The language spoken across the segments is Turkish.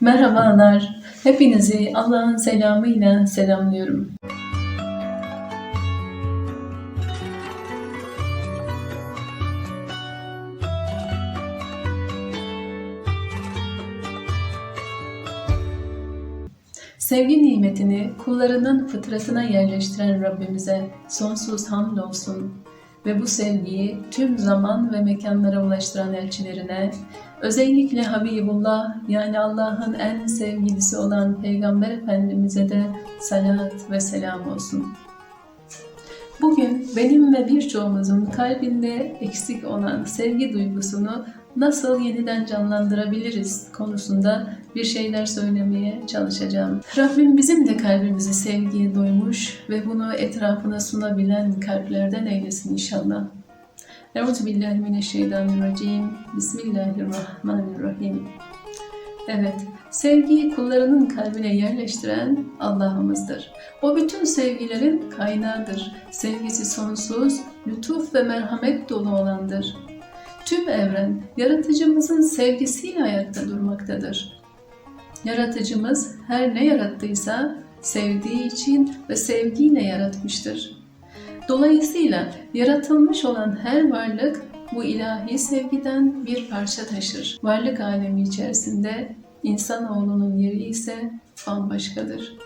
Merhabalar. Hepinizi Allah'ın selamıyla selamlıyorum. Sevgi nimetini kullarının fıtratına yerleştiren Rabbimize sonsuz hamd olsun ve bu sevgiyi tüm zaman ve mekanlara ulaştıran elçilerine, özellikle Habibullah yani Allah'ın en sevgilisi olan Peygamber Efendimiz'e de salat ve selam olsun. Bugün benim ve birçoğumuzun kalbinde eksik olan sevgi duygusunu nasıl yeniden canlandırabiliriz konusunda bir şeyler söylemeye çalışacağım. Rabbim bizim de kalbimizi sevgiye doymuş ve bunu etrafına sunabilen kalplerden eylesin inşallah. Euzu billahi mineşşeytanirracim. Bismillahirrahmanirrahim. Evet, sevgiyi kullarının kalbine yerleştiren Allah'ımızdır. O bütün sevgilerin kaynağıdır. Sevgisi sonsuz, lütuf ve merhamet dolu olandır. Tüm evren yaratıcımızın sevgisiyle ayakta durmaktadır. Yaratıcımız her ne yarattıysa sevdiği için ve sevgiyle yaratmıştır. Dolayısıyla yaratılmış olan her varlık bu ilahi sevgiden bir parça taşır. Varlık alemi içerisinde insanoğlunun yeri ise bambaşkadır.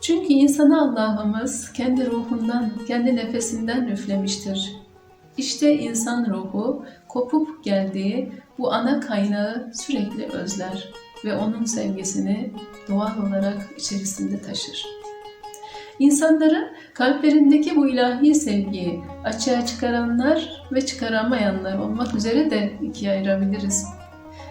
Çünkü insana Allah'ımız kendi ruhundan, kendi nefesinden üflemiştir. İşte insan ruhu kopup geldiği bu ana kaynağı sürekli özler ve onun sevgisini doğal olarak içerisinde taşır. İnsanları kalplerindeki bu ilahi sevgiyi açığa çıkaranlar ve çıkaramayanlar olmak üzere de ikiye ayırabiliriz.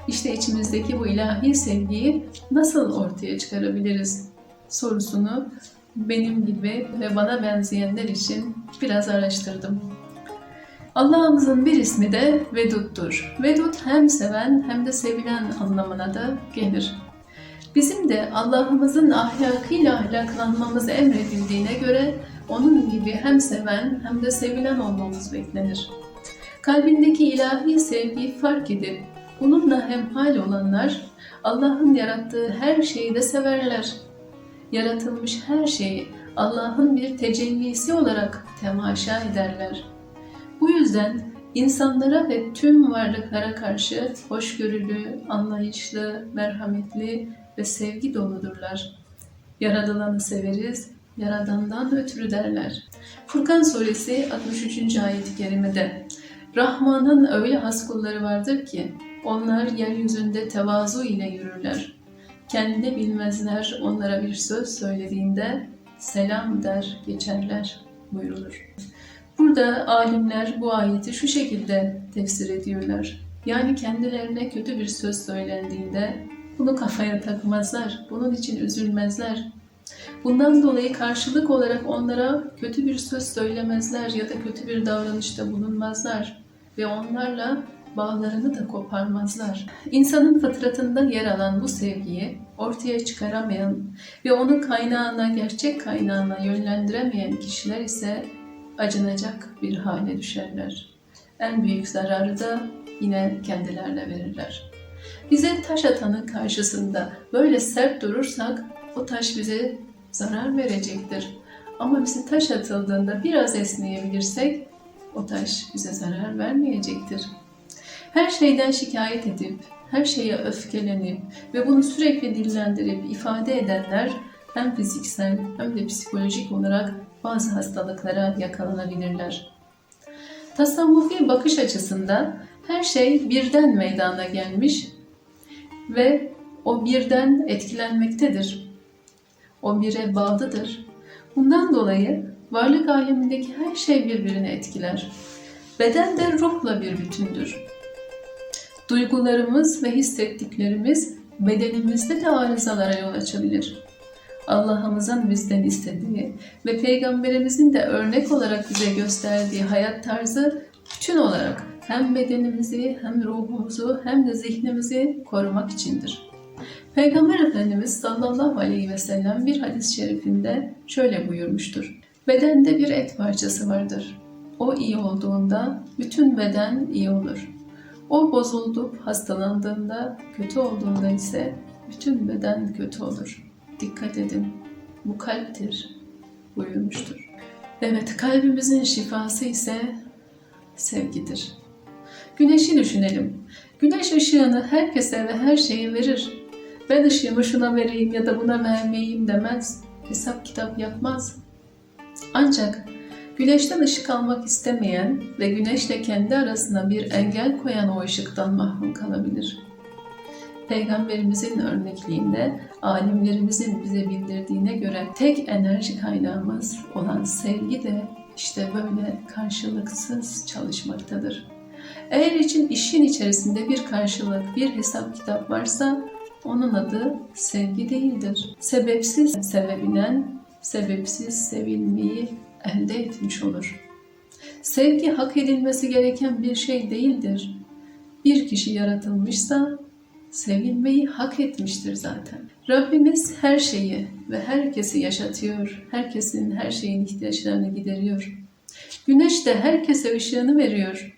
İşte içimizdeki bu ilahi sevgiyi nasıl ortaya çıkarabiliriz sorusunu benim gibi ve bana benzeyenler için biraz araştırdım. Allah'ımızın bir ismi de Vedud'dur. Vedud hem seven hem de sevilen anlamına da gelir. Bizim de Allah'ımızın ahlakıyla ahlaklanmamız emredildiğine göre onun gibi hem seven hem de sevilen olmamız beklenir. Kalbindeki ilahi sevgiyi fark edip bununla hemhal olanlar Allah'ın yarattığı her şeyi de severler. Yaratılmış her şeyi Allah'ın bir tecellisi olarak temaşa ederler. Bu yüzden insanlara ve tüm varlıklara karşı hoşgörülü, anlayışlı, merhametli ve sevgi doludurlar. Yaradılanı severiz, Yaradandan ötürü derler. Furkan suresi 63. ayet-i kerimede Rahman'ın öyle has kulları vardır ki onlar yeryüzünde tevazu ile yürürler. Kendini bilmezler onlara bir söz söylediğinde selam der geçerler buyurulur. Burada alimler bu ayeti şu şekilde tefsir ediyorlar. Yani kendilerine kötü bir söz söylendiğinde bunu kafaya takmazlar, bunun için üzülmezler. Bundan dolayı karşılık olarak onlara kötü bir söz söylemezler ya da kötü bir davranışta bulunmazlar ve onlarla bağlarını da koparmazlar. İnsanın fıtratında yer alan bu sevgiyi ortaya çıkaramayan ve onu kaynağına, gerçek kaynağına yönlendiremeyen kişiler ise acınacak bir hale düşerler. En büyük zararı da yine kendilerine verirler. Bize taş atanın karşısında böyle sert durursak o taş bize zarar verecektir. Ama bize taş atıldığında biraz esneyebilirsek o taş bize zarar vermeyecektir. Her şeyden şikayet edip, her şeye öfkelenip ve bunu sürekli dillendirip ifade edenler hem fiziksel hem de psikolojik olarak bazı hastalıklara yakalanabilirler. Tasavvufi bakış açısından her şey birden meydana gelmiş ve o birden etkilenmektedir. O bire bağlıdır. Bundan dolayı varlık alemindeki her şey birbirini etkiler. Beden de ruhla bir bütündür. Duygularımız ve hissettiklerimiz bedenimizde de arızalara yol açabilir. Allah'ımızın bizden istediği ve Peygamberimizin de örnek olarak bize gösterdiği hayat tarzı bütün olarak hem bedenimizi hem ruhumuzu hem de zihnimizi korumak içindir. Peygamber Efendimiz sallallahu aleyhi ve sellem bir hadis-i şerifinde şöyle buyurmuştur. Bedende bir et parçası vardır. O iyi olduğunda bütün beden iyi olur. O bozuldup hastalandığında, kötü olduğunda ise bütün beden kötü olur. Dikkat edin. Bu kalptir buyurmuştur. Evet, kalbimizin şifası ise sevgidir. Güneşi düşünelim. Güneş ışığını herkese ve her şeye verir. Ben ışığımı şuna vereyim ya da buna vermeyeyim demez. Hesap kitap yapmaz. Ancak güneşten ışık almak istemeyen ve güneşle kendi arasına bir engel koyan o ışıktan mahrum kalabilir. Peygamberimizin örnekliğinde alimlerimizin bize bildirdiğine göre tek enerji kaynağımız olan sevgi de işte böyle karşılıksız çalışmaktadır. Eğer için işin içerisinde bir karşılık, bir hesap kitap varsa onun adı sevgi değildir. Sebepsiz sevebilen, sebepsiz sevilmeyi elde etmiş olur. Sevgi hak edilmesi gereken bir şey değildir. Bir kişi yaratılmışsa sevilmeyi hak etmiştir zaten. Rabbimiz her şeyi ve herkesi yaşatıyor. Herkesin her şeyin ihtiyaçlarını gideriyor. Güneş de herkese ışığını veriyor.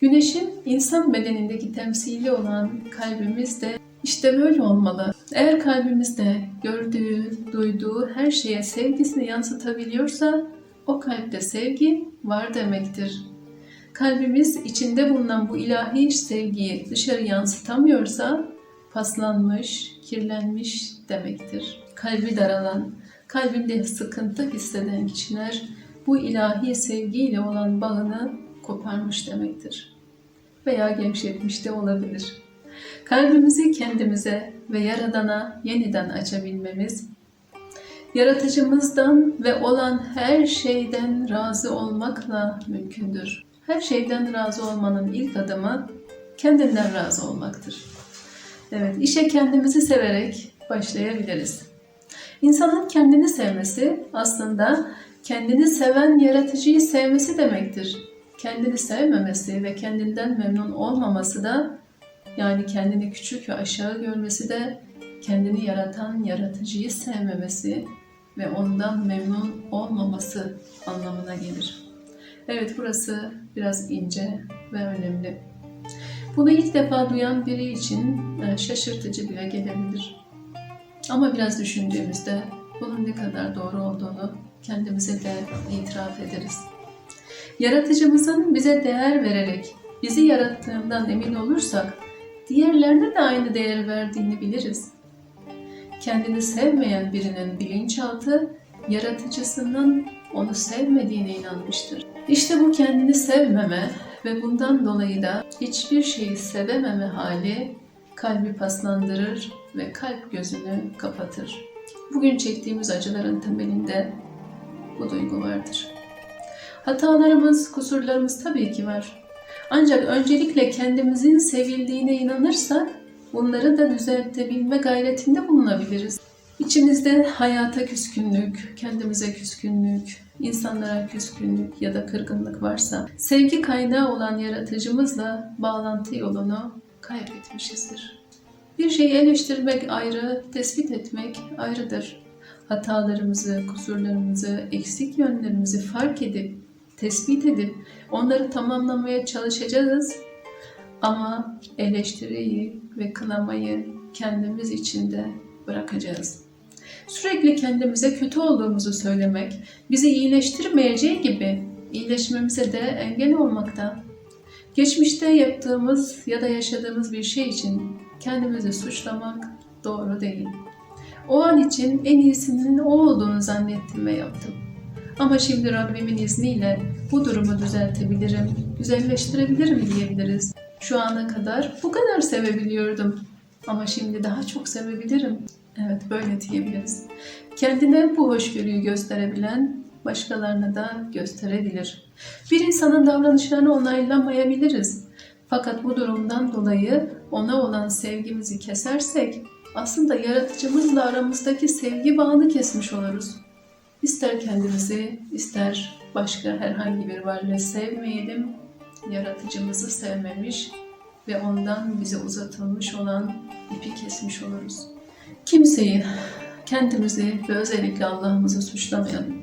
Güneşin insan bedenindeki temsili olan kalbimiz de işte böyle olmalı. Eğer kalbimizde gördüğü, duyduğu her şeye sevgisini yansıtabiliyorsa o kalpte sevgi var demektir. Kalbimiz içinde bulunan bu ilahi sevgiyi dışarı yansıtamıyorsa paslanmış, kirlenmiş demektir. Kalbi daralan, kalbinde sıkıntı hisseden kişiler bu ilahi sevgiyle olan bağını koparmış demektir. Veya gevşetmiş de olabilir. Kalbimizi kendimize ve Yaradan'a yeniden açabilmemiz, yaratıcımızdan ve olan her şeyden razı olmakla mümkündür. Her şeyden razı olmanın ilk adımı kendinden razı olmaktır. Evet, işe kendimizi severek başlayabiliriz. İnsanın kendini sevmesi aslında kendini seven yaratıcıyı sevmesi demektir. Kendini sevmemesi ve kendinden memnun olmaması da yani kendini küçük ve aşağı görmesi de kendini yaratan yaratıcıyı sevmemesi ve ondan memnun olmaması anlamına gelir. Evet burası biraz ince ve önemli. Bunu ilk defa duyan biri için e, şaşırtıcı bile gelebilir. Ama biraz düşündüğümüzde bunun ne kadar doğru olduğunu kendimize de itiraf ederiz. Yaratıcımızın bize değer vererek bizi yarattığından emin olursak diğerlerine de aynı değer verdiğini biliriz. Kendini sevmeyen birinin bilinçaltı yaratıcısının onu sevmediğine inanmıştır. İşte bu kendini sevmeme ve bundan dolayı da hiçbir şeyi sevememe hali kalbi paslandırır ve kalp gözünü kapatır. Bugün çektiğimiz acıların temelinde bu duygu vardır. Hatalarımız, kusurlarımız tabii ki var. Ancak öncelikle kendimizin sevildiğine inanırsak bunları da düzeltebilme gayretinde bulunabiliriz. İçimizde hayata küskünlük, kendimize küskünlük, insanlara küskünlük ya da kırgınlık varsa sevgi kaynağı olan yaratıcımızla bağlantı yolunu kaybetmişizdir. Bir şeyi eleştirmek ayrı, tespit etmek ayrıdır. Hatalarımızı, kusurlarımızı, eksik yönlerimizi fark edip, tespit edip onları tamamlamaya çalışacağız. Ama eleştiriyi ve kınamayı kendimiz içinde bırakacağız. Sürekli kendimize kötü olduğumuzu söylemek bizi iyileştirmeyeceği gibi iyileşmemize de engel olmakta. Geçmişte yaptığımız ya da yaşadığımız bir şey için kendimizi suçlamak doğru değil. O an için en iyisinin o olduğunu zannettim ve yaptım. Ama şimdi Rabbimin izniyle bu durumu düzeltebilirim, güzelleştirebilirim diyebiliriz. Şu ana kadar bu kadar sevebiliyordum. Ama şimdi daha çok sevebilirim. Evet böyle diyebiliriz. Kendine bu hoşgörüyü gösterebilen başkalarına da gösterebilir. Bir insanın davranışlarını onaylamayabiliriz. Fakat bu durumdan dolayı ona olan sevgimizi kesersek aslında yaratıcımızla aramızdaki sevgi bağını kesmiş oluruz. İster kendimizi, ister başka herhangi bir varlığı sevmeyelim, yaratıcımızı sevmemiş ve ondan bize uzatılmış olan ipi kesmiş oluruz. Kimseyi, kendimizi ve özellikle Allah'ımızı suçlamayalım.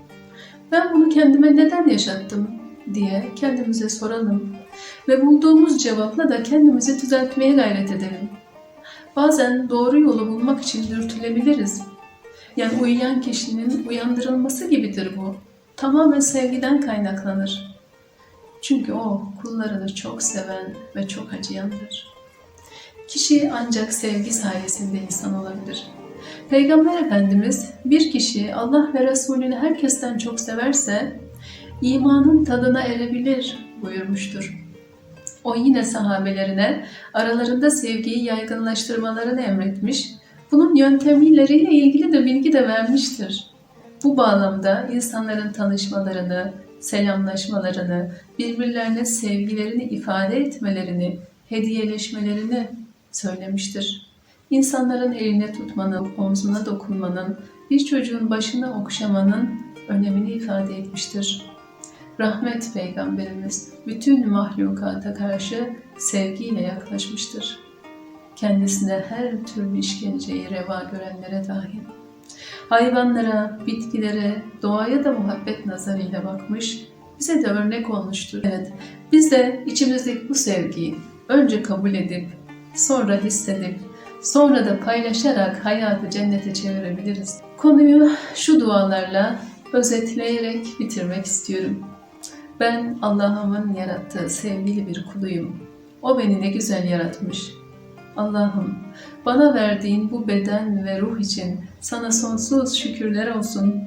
Ben bunu kendime neden yaşattım diye kendimize soralım ve bulduğumuz cevapla da kendimizi düzeltmeye gayret edelim. bazen doğru yolu bulmak için dürtülebiliriz. Yani uyuyan kişinin uyandırılması gibidir bu. Tamamen sevgiden kaynaklanır. Çünkü o kullarını çok seven ve çok acıyandır. Kişi ancak sevgi sayesinde insan olabilir. Peygamber Efendimiz bir kişi Allah ve Resulünü herkesten çok severse imanın tadına erebilir buyurmuştur. O yine sahabelerine aralarında sevgiyi yaygınlaştırmalarını emretmiş, bunun yöntemleriyle ilgili de bilgi de vermiştir. Bu bağlamda insanların tanışmalarını, selamlaşmalarını, birbirlerine sevgilerini ifade etmelerini, hediyeleşmelerini söylemiştir. İnsanların eline tutmanın, omzuna dokunmanın, bir çocuğun başını okşamanın önemini ifade etmiştir. Rahmet Peygamberimiz bütün mahlukata karşı sevgiyle yaklaşmıştır. Kendisine her türlü işkenceyi reva görenlere dahil. Hayvanlara, bitkilere, doğaya da muhabbet nazarıyla bakmış, bize de örnek olmuştur. Evet, biz de içimizdeki bu sevgiyi önce kabul edip, sonra hissedip, sonra da paylaşarak hayatı cennete çevirebiliriz. Konuyu şu dualarla özetleyerek bitirmek istiyorum. Ben Allah'ımın yarattığı sevgili bir kuluyum. O beni ne güzel yaratmış. Allah'ım bana verdiğin bu beden ve ruh için sana sonsuz şükürler olsun.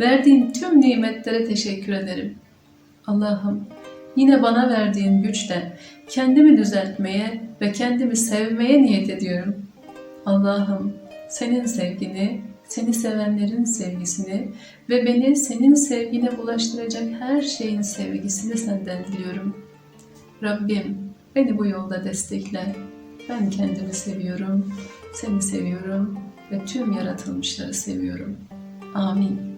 Verdiğin tüm nimetlere teşekkür ederim. Allah'ım yine bana verdiğin güçle kendimi düzeltmeye ve kendimi sevmeye niyet ediyorum. Allah'ım senin sevgini, seni sevenlerin sevgisini ve beni senin sevgine ulaştıracak her şeyin sevgisini senden diliyorum. Rabbim beni bu yolda destekle. Ben kendimi seviyorum, seni seviyorum ve tüm yaratılmışları seviyorum. Amin.